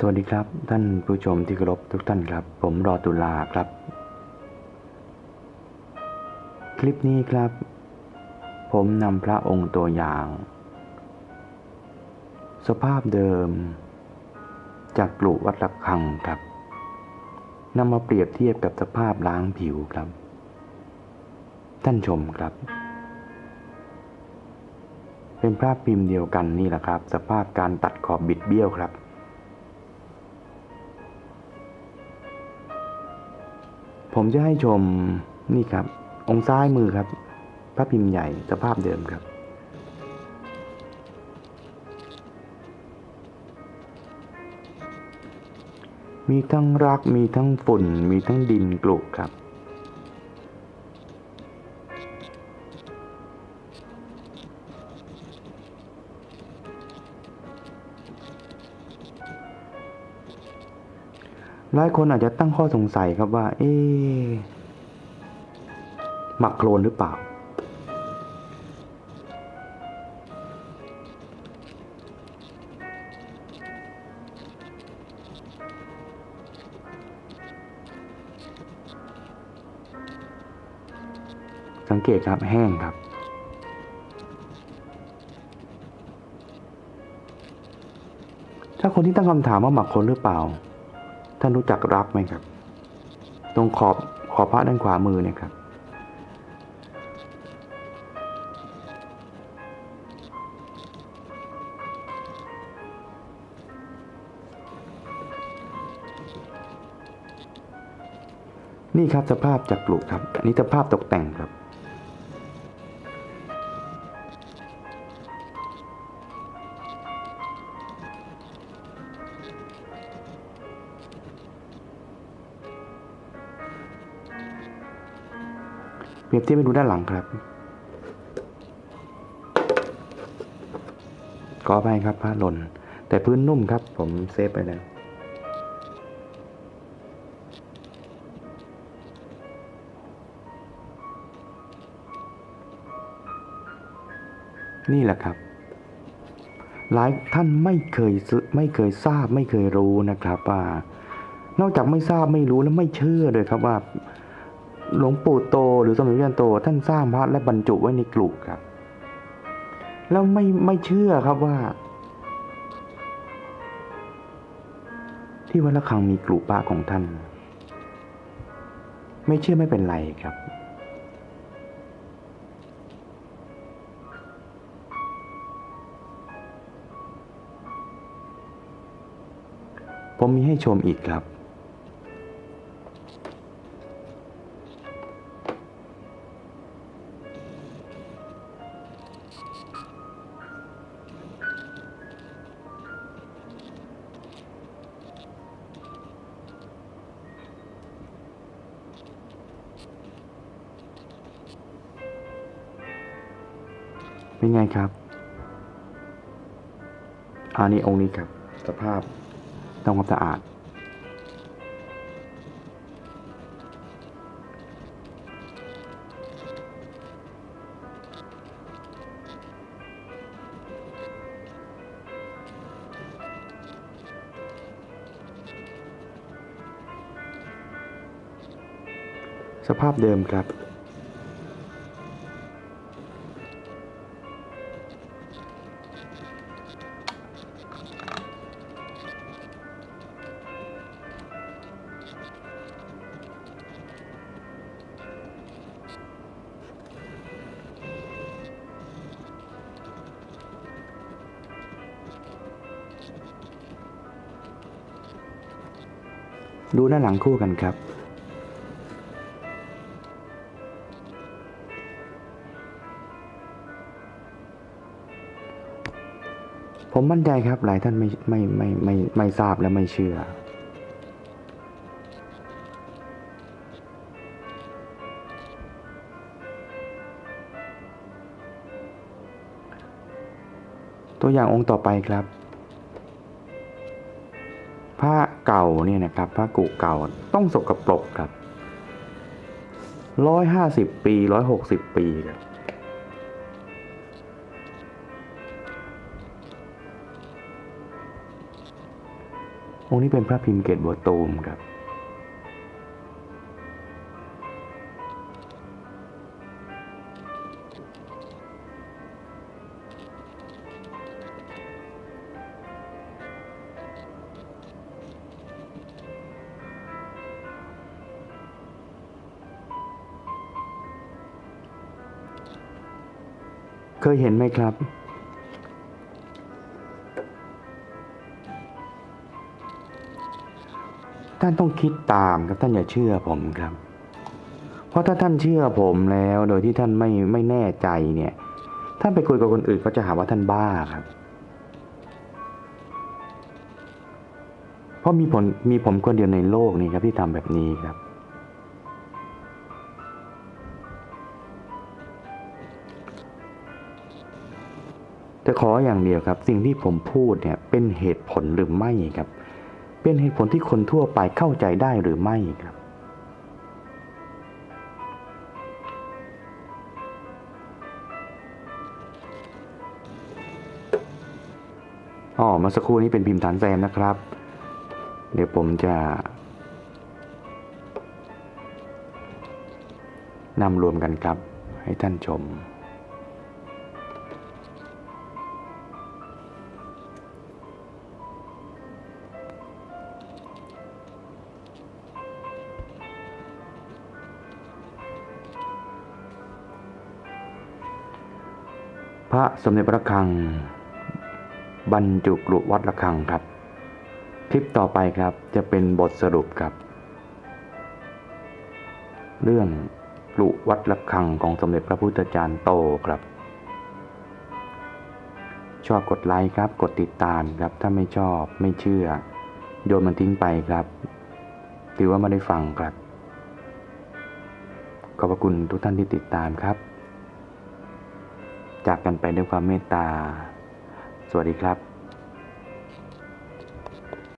สวัสดีครับ ท่านผู้ชมที่เคารพทุกท่านครับ ผมรอตุลาครับ คลิปนี้ครับ ผมนำพระองค์ตัวอย่าง สภาพเดิม จากกลุวัดระฆังครับนำมาเปรียบเทียบกับสภาพล้างผิวครับ ท่านชมครับ เป็นภาพพิมพ์เดียวกันนี่แหละครับ สภาพการตัดขอบบิดเบี้ยวครับ ผมจะให้ชมนี่ครับ องค์ซ้ายมือครับ พระพิมพ์ใหญ่สภาพเดิมครับ มีทั้งรักมีทั้งฝุ่น มีทั้งดินกลุกครับ หลายคนอาจจะตั้งข้อสงสัยครับว่า เอ๊ะหมักโคลนหรือเปล่า สังเกตครับแห้งครับถ้าคนที่ตั้งคำถามว่าหมักโคลนหรือเปล่า ท่านรู้จักรักไหมครับ ตรงขอบขอบพระด้านขวามือเนี่ยครับ นี่ครับสภาพจากกลุครับ อันนี้สภาพตกแต่งครับ เปรียบเทียบไปดูด้านหลังครับขอไปครับผ้าหล่น แต่พื้นนุ่มครับ ผมเซฟไปแล้วนี่แหละครับ หลายท่านไม่เคยซึไม่เคยทราบไม่เคยรู้นะครับว่านอกจากไม่ทราบไม่รู้และไม่เชื่อเลยครับว่า หลวงปู่โตหรือสมเด็จพระยันโต ท่านสร้างพระและบรรจุไว้ในกลุครับ แล้วไม่ไม่เชื่อครับว่า ที่วัดระฆังมีกลุปะของท่าน ไม่เชื่อไม่เป็นไรครับผมมีให้ชมอีกครับ เป็นไงครับ อันนี้องค์นี้ครับ สภาพต้องความสะอาด สภาพเดิมครับ ดูด้าหลังคู่กันครับ ผมมั่นใจครับหลายท่านไม่ไม่ไม่ไม่ไม่ทราบและไม่เชื่อ ตัวอย่างองค์ต่อไปครับ ผ้าเก่าเนี่ยนะครับผ้ากุเก่าต้องสกปรกครับร้อยห้าสิบปีร้อยหกสิบปีครับองค์นี้เป็นพระพิมพ์เกตบัวตูมครับ เคยเห็นไหมครับ ท่านต้องคิดตามครับท่านอย่าเชื่อผมครับ เพราะถ้าท่านเชื่อผมแล้วโดยที่ท่านไม่ไม่แน่ใจเนี่ย ท่านไปคุยกับคนอื่นเขาจะหาว่าท่านบ้าครับ เพราะมีผลมีผมคนเดียวในโลกนี้ครับที่ทำแบบนี้ครับ แต่ขออย่างเดียวครับ สิ่งที่ผมพูดเนี่ยเป็นเหตุผลหรือไม่ครับ เป็นเหตุผลที่คนทั่วไปเข้าใจได้หรือไม่ครับ อ๋อมาสักครู่นี้เป็นพิมพ์ฐานแซมนะครับ เดี๋ยวผมจะนำรวมกันครับ ให้ท่านชม ระสมเด็จพระคัง บรรจุกรุวัดระฆังครับ คลิปต่อไปครับจะเป็นบทสรุปครับ เรื่องกรุวัดระฆังของสมเด็จพระพุทธจารย์โตครับ ชอบกดไลค์ครับ กดติดตามครับ ถ้าไม่ชอบไม่เชื่อ โยนมันทิ้งไปครับ ถือว่าไม่ได้ฟังครับ ขอบพระคุณทุกท่านที่ติดตามครับ จากกันไปด้วยความเมตตา สวัสดีครับ